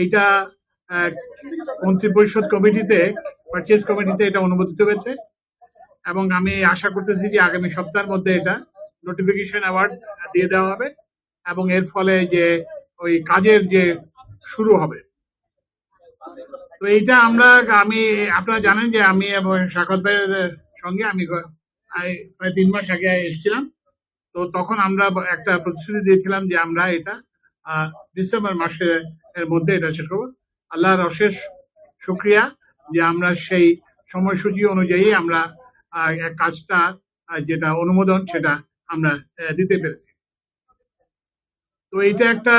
এইটা মন্ত্রী পরিষদ কমিটিতে পারচেজ কমিটিতে এটা অনুমোদিত হয়েছে। এবং আমি আশা করতেছি যে আগামী সপ্তাহের মধ্যে এটা নোটিফিকেশন অ্যাওয়ার্ড দিয়ে দেওয়া হবে। এবং এর ফলে যে ওই কাজের যে শুরু হবে। তো এইটা আমরা আমি, আপনারা জানেন যে আমি এবং শাকত ভাইয়ের সঙ্গে আমি প্রায় তিন মাস আগে এসেছিলাম। তো তখন আমরা একটা প্রতিশ্রুতি দিয়েছিলাম যে আমরা এটা ডিসেম্বর মাসের এর মধ্যে এটা শেষ করব। আল্লাহর অশেষ শুক্রিয়া যে আমরা সেই সময়সূচি অনুযায়ী আমরা কাজটা যেটা অনুমোদন, সেটা আমরা দিতে পেরেছি। তো এইটা একটা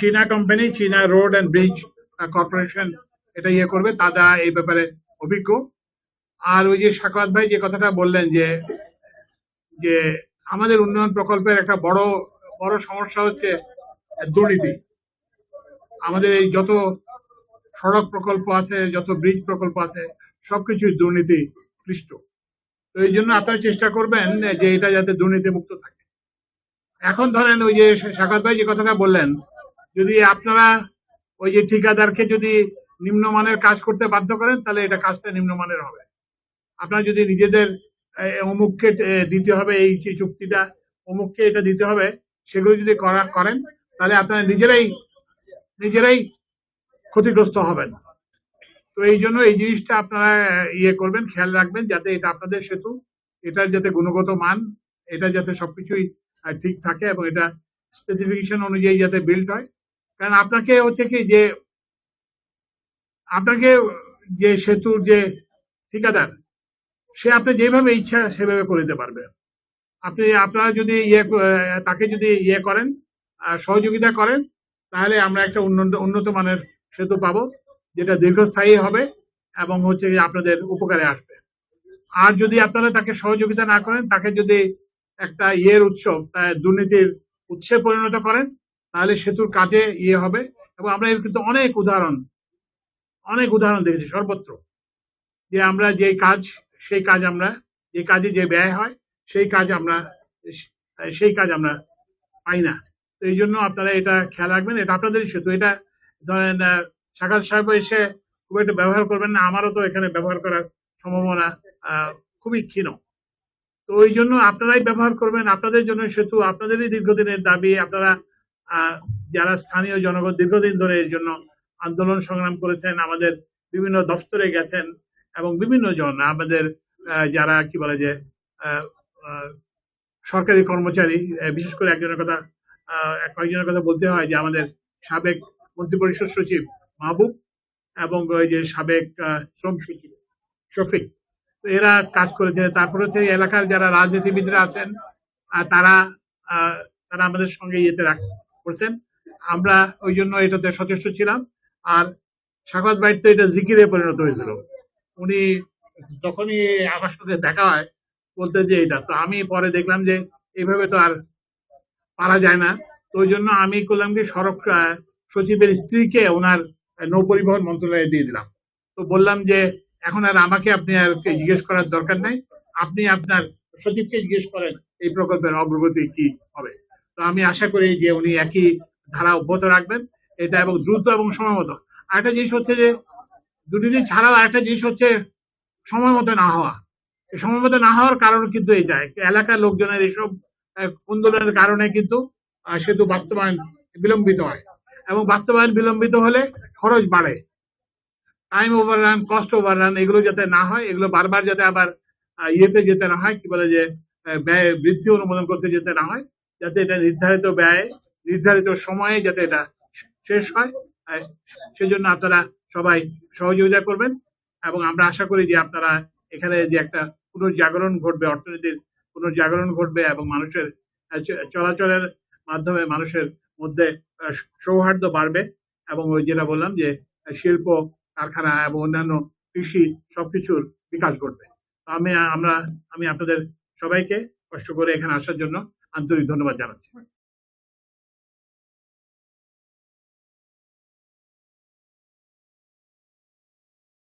চীনা কোম্পানি চীনা রোড অ্যান্ড ব্রিজ কর্পোরেশন এটা ইয়ে করবে, তারা এই ব্যাপারে অভিজ্ঞ। আর ওই যে সাকাত ভাই যে কথাটা বললেন যে যে আমাদের উন্নয়ন প্রকল্পের একটা বড় বড় সমস্যা হচ্ছে দুর্নীতি। আমাদের এই যত সড়ক প্রকল্প আছে, যত ব্রিজ প্রকল্প আছে, সবকিছুই দুর্নীতি ক্লিষ্ট তো এই জন্য আপনারা চেষ্টা করবেন যে এটা যাতে দুর্নীতি মুক্ত থাকে। এখন ধরেন ওই যে সাকাত ভাই যে কথাটা বললেন, যদি আপনারা ওই যে ঠিকাদারকে যদি নিম্নমানের কাজ করতে বাধ্য করেন, তাহলে এটা কাজটা নিম্নমানের হবে। আপনারা যদি নিজেদের অমুককে দিতে হবে এই চুক্তিটা, অমুককে এটা দিতে হবে, সেগুলো যদি করা, করেন, তাহলে আপনারা নিজেরাই নিজেরাই ক্ষতিগ্রস্ত হবেন। তো এই জন্য এই জিনিসটা আপনারা ইয়ে করবেন, খেয়াল রাখবেন যাতে এটা আপনাদের সেতু, এটার যাতে গুণগত মান, এটা যাতে সবকিছুই ঠিক থাকে এবং এটা স্পেসিফিকেশন অনুযায়ী যাতে বিল্ড হয়। কারণ আপনাকে হচ্ছে কি যে, আপনাকে যে সেতুর যে ঠিকাদার, সে আপনি যেভাবে ইচ্ছা সেভাবে করে দিতে পারবে। আপনি, আপনারা যদি ইয়ে তাকে যদি ইয়ে করেন সহযোগিতা করেন তাহলে আমরা একটা উন্নত উন্নত মানের সেতু পাবো, যেটা দীর্ঘস্থায়ী হবে এবং হচ্ছে আপনাদের উপকারে আসবে। আর যদি আপনারা তাকে সহযোগিতা না করেন, তাকে যদি একটা ইয়ের উৎসব দুর্নীতির উৎসে পরিণত করেন, তাহলে সেতুর কাজে ইয়ে হবে এবং আমরা এর কিন্তু অনেক উদাহরণ অনেক উদাহরণ দেখেছি, সর্বত্র। যে আমরা যে কাজ, সেই কাজ আমরা, যে কাজে যে ব্যয় হয়, সেই কাজ আমরা, সেই কাজ আমরা পাই না। এই জন্য আপনারা এটা খেয়াল রাখবেন, এটা আপনাদেরই সেতু। এটা ধরেন সাকাত সাহেব এসে খুব একটা ব্যবহার করবেন না, আমারও তো এখানে ব্যবহার করার সম্ভাবনা খুবই ক্ষীণ। তো ওই জন্য আপনারাই ব্যবহার করবেন, আপনাদের জন্য সেতু, আপনাদেরই দীর্ঘদিনের দাবি, আপনারা যারা স্থানীয় জনগণ দীর্ঘদিন ধরে এর জন্য আন্দোলন সংগ্রাম করেছেন, আমাদের বিভিন্ন দফতরে গেছেন এবং বিভিন্ন জন আমাদের যারা কি বলে যে সরকারি কর্মচারী বিশেষ করে একজনের কথা কয়েকজনের কথা বলতে হয় যে আমাদের সাবেক মন্ত্রিপরিষদ সচিব মাহবুব এবং ওই যে সাবেক শ্রম সচিব শফিক। এরা কাজ করেছে। তারপরে হচ্ছে এলাকার যারা রাজনীতিবিদরা আছেন তারা তারা আমাদের সঙ্গে ইয়েতে রাখ, করছেন। আমরা ওই জন্য এটাতে সচেষ্ট ছিলাম। আর স্বাগত বাইট তো এটা জিকিরে পরিণত হয়েছিল। উনি যখনই আমার সঙ্গে দেখা হয় বলতে যে এটা। তো আমি পরে দেখলাম যে এইভাবে তো আর পারা যায় না। তো ওই জন্য আমি করলাম কি সড়ক সচিবের স্ত্রীকে ওনার আহ, নৌ পরিবহন মন্ত্রণালয়ে দিয়ে দিলাম। তো বললাম যে এখন আর আমাকে আপনি আর জিজ্ঞেস করার দরকার নাই। আপনি আপনার সচিবকে জিজ্ঞেস করেন এই প্রকল্পের অগ্রগতি কি হবে। তো আমি আশা করি যে উনি একই ধারা অব্যাহত রাখবেন এটা এবং দ্রুত এবং সময় মতো আরেকটা জিনিস হচ্ছে যে দুটি দিন ছাড়াও আরেকটা জিনিস হচ্ছে সময় মতো না হওয়া। সময় মতো না হওয়ার কারণ কিন্তু এই যায়। এলাকার লোকজনের আহ, আন্দোলনের কারণে কিন্তু সেতু বাস্তবায়ন বিলম্বিত হয়। এবং বাস্তবায়ন বিলম্বিত হলে খরচ বাড়ে। টাইম ওভাররান কস্ট ওভাররান এগুলো যাতে না হয়, এগুলো বারবার যাতে আবার ইয়েতে যেতে না হয়, কি বলে যে ব্যয়, বৃদ্ধি অনুমোদন করতে যেতে না হয়, যাতে এটা নির্ধারিত ব্যয়, নির্ধারিত সময়ে যাতে এটা শেষ হয়। সেজন্য আপনারা সবাই সহযোগিতা করবেন। এবং আমরা আশা করি যে আপনারা এখানে যে একটা পুনর্জাগরণ ঘটবে অর্থনীতির পুনর্জাগরণ ঘটবে এবং মানুষের চলাচলের মাধ্যমে মানুষের মধ্যে সৌহার্দ্য বাড়বে এবং ওই যেটা বললাম যে শিল্প, কারখানা এবং অন্যান্য কৃষি সবকিছুর বিকাশ ঘটবে। আমি, আমরা, আমি আপনাদের সবাইকে কষ্ট করে এখানে আসার জন্য আন্তরিক ধন্যবাদ জানাচ্ছি।